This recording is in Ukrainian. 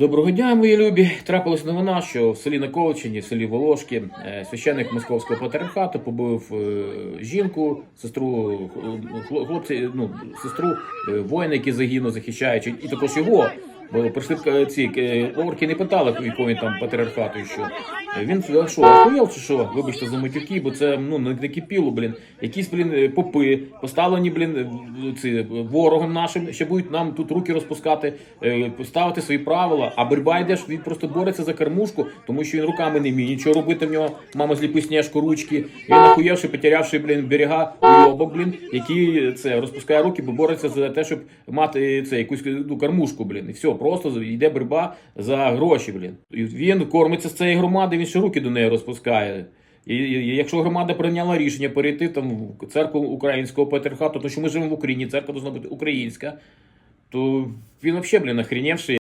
Доброго дня, мої любі. Трапилась новина, що в селі Наколичині, в селі Волошки, е, священник московського патріархату побив е, жінку, сестру хл- хлопці, ну, сестру е, воїна, який загинув, захищаючи, і також його. Бо прийшли ці е, орки не питали, якого там патріархату і що. Е, Він що, охуєв чи що? Вибачте за матюки, бо це ну не кипіло, блін. Якісь, блін, е, попи, поставлені, блін, ці ворогом нашим, ще будуть нам тут руки розпускати, е, ставити свої правила. А Бербайдеш він просто бореться за кормушку, тому що він руками не вміє нічого робити. В нього мама зліпи сніжку ручки. Він нахуєвши, потерявши, блін, берега уйобок, блін, який це розпускає руки, бо бореться за те, щоб мати це якусь ну, кормушку, блін. І все, просто йде боротьба за гроші, блін. Він кормиться з цієї громади, він ще руки до неї розпускає. І, якщо громада прийняла рішення перейти там в церкву українського патріархату, то що ми живемо в Україні, церква повинна бути українська, то він взагалі, блін, охренівший.